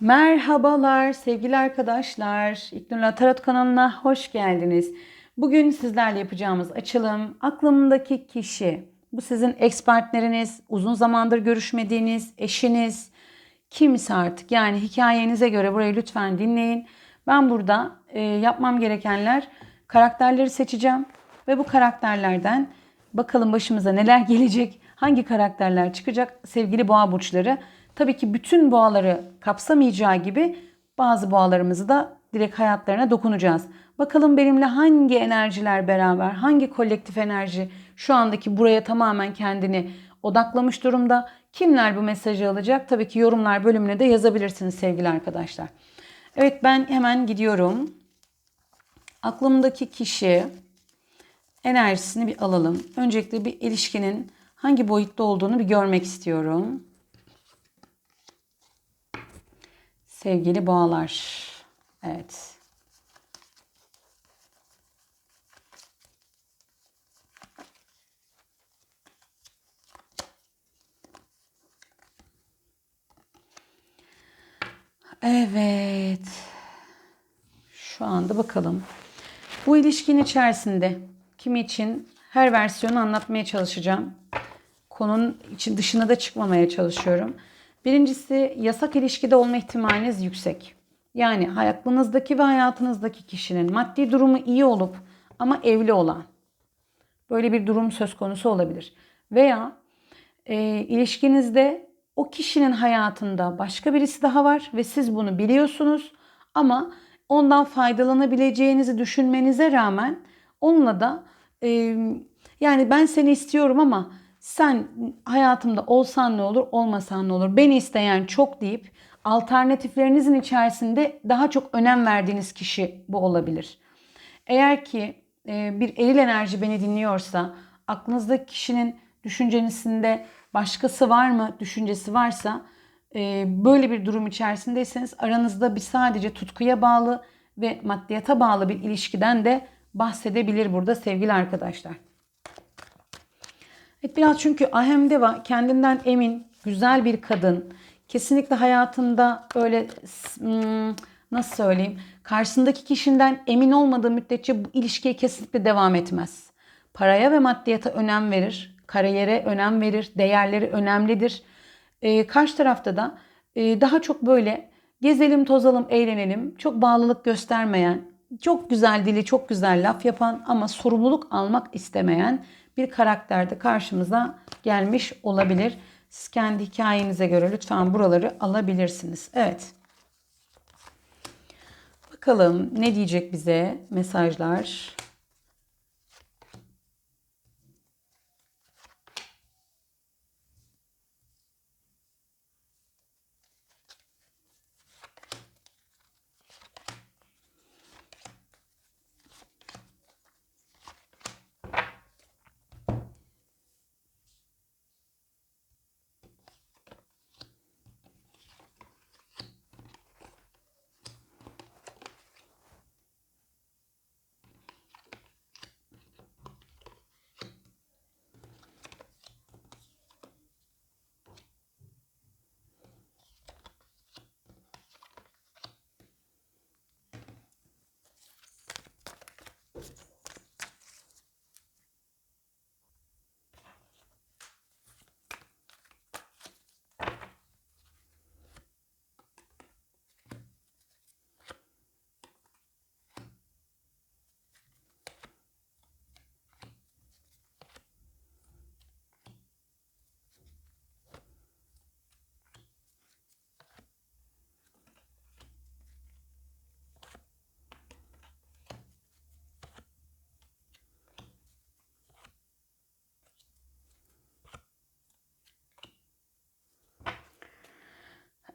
Merhabalar sevgili arkadaşlar. İknurla Tarot kanalına hoş geldiniz. Bugün sizlerle yapacağımız açılım aklımdaki kişi. Bu sizin ex partneriniz, uzun zamandır görüşmediğiniz eşiniz, kimse artık. Yani hikayenize göre burayı lütfen dinleyin. Ben burada e, yapmam gerekenler karakterleri seçeceğim ve bu karakterlerden bakalım başımıza neler gelecek, hangi karakterler çıkacak sevgili boğa burçları. Tabii ki bütün boğaları kapsamayacağı gibi bazı boğalarımızı da direkt hayatlarına dokunacağız. Bakalım benimle hangi enerjiler beraber, hangi kolektif enerji şu andaki buraya tamamen kendini odaklamış durumda. Kimler bu mesajı alacak? Tabii ki yorumlar bölümüne de yazabilirsiniz sevgili arkadaşlar. Evet ben hemen gidiyorum. Aklımdaki kişi enerjisini bir alalım. Öncelikle bir ilişkinin hangi boyutta olduğunu bir görmek istiyorum. Sevgili boğalar. Evet. Evet. Şu anda bakalım. Bu ilişkinin içerisinde kimi için her versiyonu anlatmaya çalışacağım. Konunun için dışına da çıkmamaya çalışıyorum. Birincisi yasak ilişkide olma ihtimaliniz yüksek. Yani aklınızdaki ve hayatınızdaki kişinin maddi durumu iyi olup ama evli olan böyle bir durum söz konusu olabilir. Veya e, ilişkinizde o kişinin hayatında başka birisi daha var ve siz bunu biliyorsunuz ama ondan faydalanabileceğinizi düşünmenize rağmen onunla da e, yani ben seni istiyorum ama sen hayatımda olsan ne olur olmasan ne olur beni isteyen çok deyip alternatiflerinizin içerisinde daha çok önem verdiğiniz kişi bu olabilir. Eğer ki e, bir eril enerji beni dinliyorsa aklınızdaki kişinin düşüncenisinde başkası var mı düşüncesi varsa e, böyle bir durum içerisindeyseniz aranızda bir sadece tutkuya bağlı ve maddiyata bağlı bir ilişkiden de bahsedebilir burada sevgili arkadaşlar. Evet, biraz çünkü Ahemdeva kendinden emin, güzel bir kadın. Kesinlikle hayatında öyle hmm, nasıl söyleyeyim karşısındaki kişiden emin olmadığı müddetçe bu ilişkiye kesinlikle devam etmez. Paraya ve maddiyata önem verir. Kariyere önem verir. Değerleri önemlidir. Ee, karşı tarafta da e, daha çok böyle gezelim, tozalım, eğlenelim. Çok bağlılık göstermeyen, çok güzel dili, çok güzel laf yapan ama sorumluluk almak istemeyen bir karakterde karşımıza gelmiş olabilir. Siz kendi hikayenize göre lütfen buraları alabilirsiniz. Evet. Bakalım ne diyecek bize mesajlar.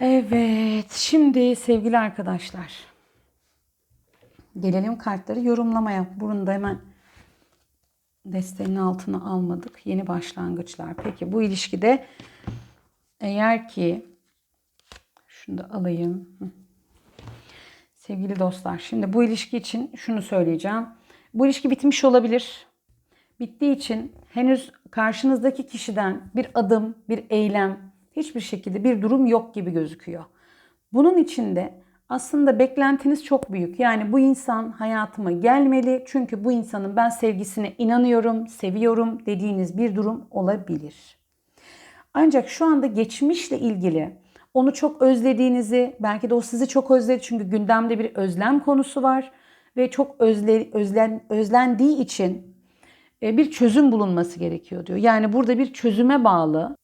Evet, şimdi sevgili arkadaşlar. Gelelim kartları yorumlamaya. Burada hemen desteğin altına almadık. Yeni başlangıçlar. Peki bu ilişkide eğer ki şunu da alayım. Sevgili dostlar, şimdi bu ilişki için şunu söyleyeceğim. Bu ilişki bitmiş olabilir. Bittiği için henüz karşınızdaki kişiden bir adım, bir eylem, hiçbir şekilde bir durum yok gibi gözüküyor. Bunun içinde aslında beklentiniz çok büyük. Yani bu insan hayatıma gelmeli çünkü bu insanın ben sevgisine inanıyorum, seviyorum dediğiniz bir durum olabilir. Ancak şu anda geçmişle ilgili onu çok özlediğinizi, belki de o sizi çok özledi çünkü gündemde bir özlem konusu var ve çok özle, özlen, özlendiği için e, bir çözüm bulunması gerekiyor diyor. Yani burada bir çözüme bağlı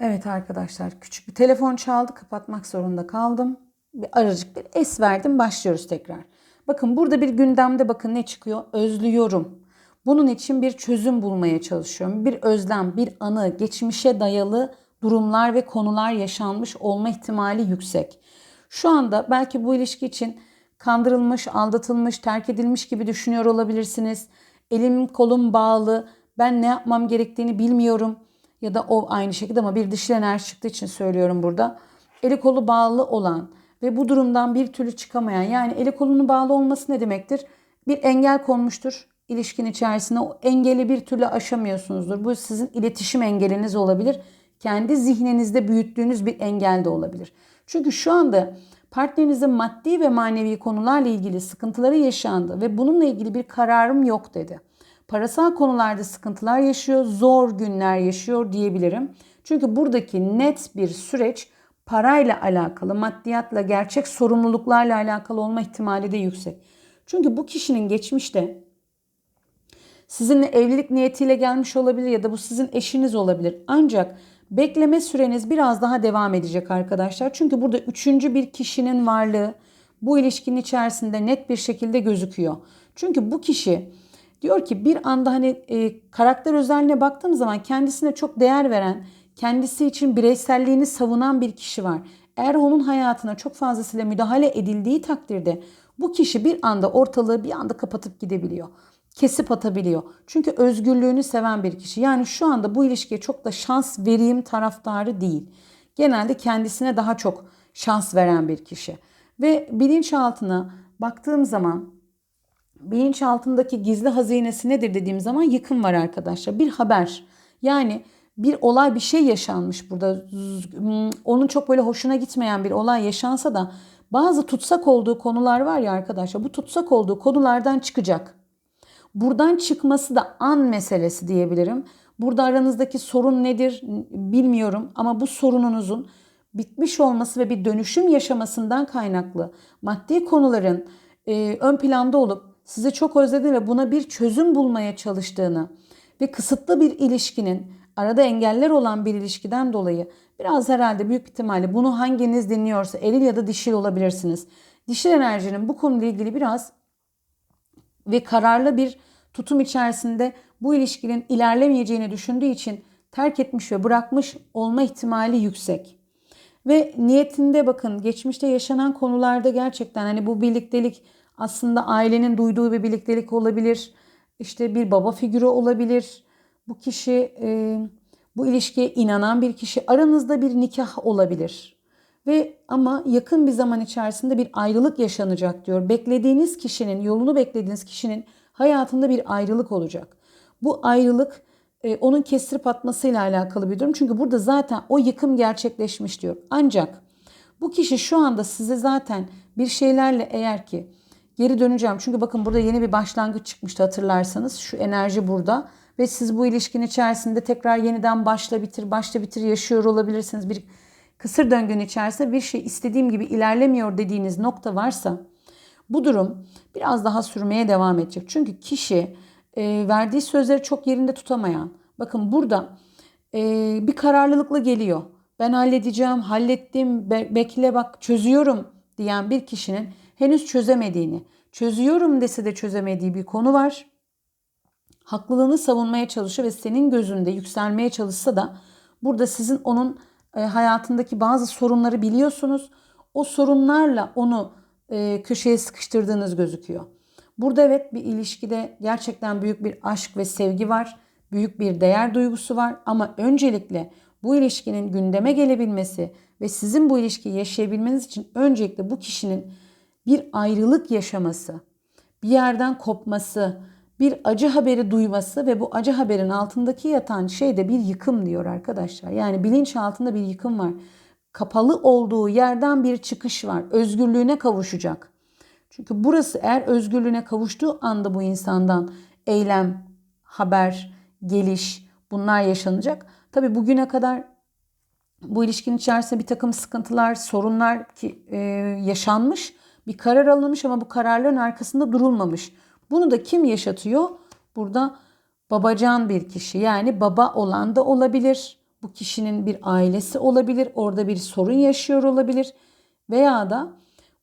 Evet arkadaşlar küçük bir telefon çaldı kapatmak zorunda kaldım. Bir aracık bir es verdim başlıyoruz tekrar. Bakın burada bir gündemde bakın ne çıkıyor? Özlüyorum. Bunun için bir çözüm bulmaya çalışıyorum. Bir özlem, bir anı, geçmişe dayalı durumlar ve konular yaşanmış olma ihtimali yüksek. Şu anda belki bu ilişki için kandırılmış, aldatılmış, terk edilmiş gibi düşünüyor olabilirsiniz. Elim kolum bağlı, ben ne yapmam gerektiğini bilmiyorum ya da o aynı şekilde ama bir dişil enerji çıktığı için söylüyorum burada. Eli kolu bağlı olan ve bu durumdan bir türlü çıkamayan yani eli kolunun bağlı olması ne demektir? Bir engel konmuştur ilişkin içerisinde o engeli bir türlü aşamıyorsunuzdur. Bu sizin iletişim engeliniz olabilir. Kendi zihninizde büyüttüğünüz bir engel de olabilir. Çünkü şu anda partnerinizin maddi ve manevi konularla ilgili sıkıntıları yaşandı ve bununla ilgili bir kararım yok dedi parasal konularda sıkıntılar yaşıyor, zor günler yaşıyor diyebilirim. Çünkü buradaki net bir süreç parayla alakalı, maddiyatla, gerçek sorumluluklarla alakalı olma ihtimali de yüksek. Çünkü bu kişinin geçmişte sizinle evlilik niyetiyle gelmiş olabilir ya da bu sizin eşiniz olabilir. Ancak bekleme süreniz biraz daha devam edecek arkadaşlar. Çünkü burada üçüncü bir kişinin varlığı bu ilişkinin içerisinde net bir şekilde gözüküyor. Çünkü bu kişi Diyor ki bir anda hani e, karakter özelliğine baktığım zaman kendisine çok değer veren, kendisi için bireyselliğini savunan bir kişi var. Eğer onun hayatına çok fazlasıyla müdahale edildiği takdirde bu kişi bir anda ortalığı bir anda kapatıp gidebiliyor. Kesip atabiliyor. Çünkü özgürlüğünü seven bir kişi. Yani şu anda bu ilişkiye çok da şans vereyim taraftarı değil. Genelde kendisine daha çok şans veren bir kişi. Ve bilinçaltına baktığım zaman bilinçaltındaki gizli hazinesi nedir dediğim zaman yıkım var arkadaşlar. Bir haber. Yani bir olay bir şey yaşanmış burada. Onun çok böyle hoşuna gitmeyen bir olay yaşansa da bazı tutsak olduğu konular var ya arkadaşlar. Bu tutsak olduğu konulardan çıkacak. Buradan çıkması da an meselesi diyebilirim. Burada aranızdaki sorun nedir bilmiyorum ama bu sorununuzun bitmiş olması ve bir dönüşüm yaşamasından kaynaklı maddi konuların e, ön planda olup sizi çok özledi ve buna bir çözüm bulmaya çalıştığını ve kısıtlı bir ilişkinin arada engeller olan bir ilişkiden dolayı biraz herhalde büyük ihtimalle bunu hanginiz dinliyorsa eril ya da dişil olabilirsiniz. Dişil enerjinin bu konuyla ilgili biraz ve kararlı bir tutum içerisinde bu ilişkinin ilerlemeyeceğini düşündüğü için terk etmiş ve bırakmış olma ihtimali yüksek. Ve niyetinde bakın geçmişte yaşanan konularda gerçekten hani bu birliktelik aslında ailenin duyduğu bir birliktelik olabilir. İşte bir baba figürü olabilir. Bu kişi e, bu ilişkiye inanan bir kişi. Aranızda bir nikah olabilir. Ve ama yakın bir zaman içerisinde bir ayrılık yaşanacak diyor. Beklediğiniz kişinin, yolunu beklediğiniz kişinin hayatında bir ayrılık olacak. Bu ayrılık e, onun kestirip atmasıyla alakalı bir durum. Çünkü burada zaten o yıkım gerçekleşmiş diyor. Ancak bu kişi şu anda size zaten bir şeylerle eğer ki geri döneceğim. Çünkü bakın burada yeni bir başlangıç çıkmıştı hatırlarsanız. Şu enerji burada. Ve siz bu ilişkin içerisinde tekrar yeniden başla bitir, başla bitir yaşıyor olabilirsiniz. Bir kısır döngünün içerisinde bir şey istediğim gibi ilerlemiyor dediğiniz nokta varsa bu durum biraz daha sürmeye devam edecek. Çünkü kişi e, verdiği sözleri çok yerinde tutamayan. Bakın burada e, bir kararlılıkla geliyor. Ben halledeceğim, hallettim, be- bekle bak çözüyorum diyen bir kişinin henüz çözemediğini, çözüyorum dese de çözemediği bir konu var. Haklılığını savunmaya çalışıyor ve senin gözünde yükselmeye çalışsa da burada sizin onun e, hayatındaki bazı sorunları biliyorsunuz. O sorunlarla onu e, köşeye sıkıştırdığınız gözüküyor. Burada evet bir ilişkide gerçekten büyük bir aşk ve sevgi var. Büyük bir değer duygusu var ama öncelikle bu ilişkinin gündeme gelebilmesi ve sizin bu ilişkiyi yaşayabilmeniz için öncelikle bu kişinin bir ayrılık yaşaması, bir yerden kopması, bir acı haberi duyması ve bu acı haberin altındaki yatan şey de bir yıkım diyor arkadaşlar. Yani bilinç altında bir yıkım var. Kapalı olduğu yerden bir çıkış var. Özgürlüğüne kavuşacak. Çünkü burası eğer özgürlüğüne kavuştuğu anda bu insandan eylem, haber, geliş bunlar yaşanacak. Tabi bugüne kadar bu ilişkinin içerisinde bir takım sıkıntılar, sorunlar ki e, yaşanmış. Bir karar alınmış ama bu kararların arkasında durulmamış. Bunu da kim yaşatıyor? Burada babacan bir kişi yani baba olan da olabilir. Bu kişinin bir ailesi olabilir. Orada bir sorun yaşıyor olabilir. Veya da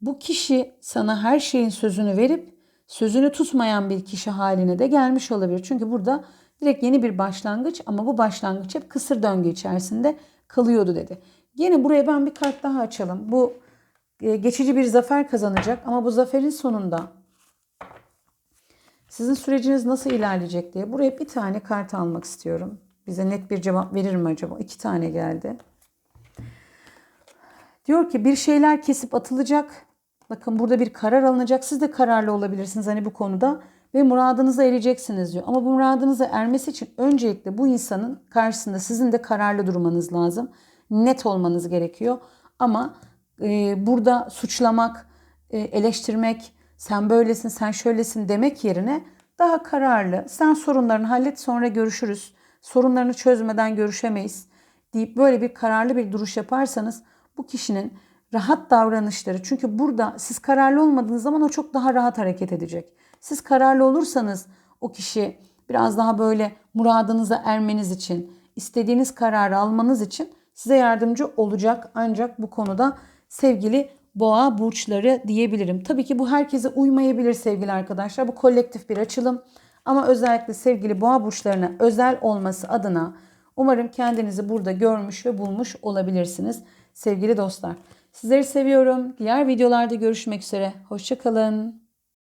bu kişi sana her şeyin sözünü verip sözünü tutmayan bir kişi haline de gelmiş olabilir. Çünkü burada direkt yeni bir başlangıç ama bu başlangıç hep kısır döngü içerisinde kalıyordu dedi. Yine buraya ben bir kart daha açalım. Bu geçici bir zafer kazanacak ama bu zaferin sonunda sizin süreciniz nasıl ilerleyecek diye buraya bir tane kart almak istiyorum. Bize net bir cevap verir mi acaba? İki tane geldi. Diyor ki bir şeyler kesip atılacak. Bakın burada bir karar alınacak. Siz de kararlı olabilirsiniz hani bu konuda ve muradınıza ereceksiniz diyor. Ama bu muradınıza ermesi için öncelikle bu insanın karşısında sizin de kararlı durmanız lazım. Net olmanız gerekiyor. Ama e, burada suçlamak, e, eleştirmek, sen böylesin, sen şöylesin demek yerine daha kararlı. Sen sorunlarını hallet sonra görüşürüz. Sorunlarını çözmeden görüşemeyiz deyip böyle bir kararlı bir duruş yaparsanız bu kişinin rahat davranışları çünkü burada siz kararlı olmadığınız zaman o çok daha rahat hareket edecek. Siz kararlı olursanız o kişi biraz daha böyle muradınıza ermeniz için, istediğiniz kararı almanız için size yardımcı olacak. Ancak bu konuda sevgili boğa burçları diyebilirim. Tabii ki bu herkese uymayabilir sevgili arkadaşlar. Bu kolektif bir açılım. Ama özellikle sevgili boğa burçlarına özel olması adına umarım kendinizi burada görmüş ve bulmuş olabilirsiniz sevgili dostlar. Sizleri seviyorum. Diğer videolarda görüşmek üzere. Hoşçakalın.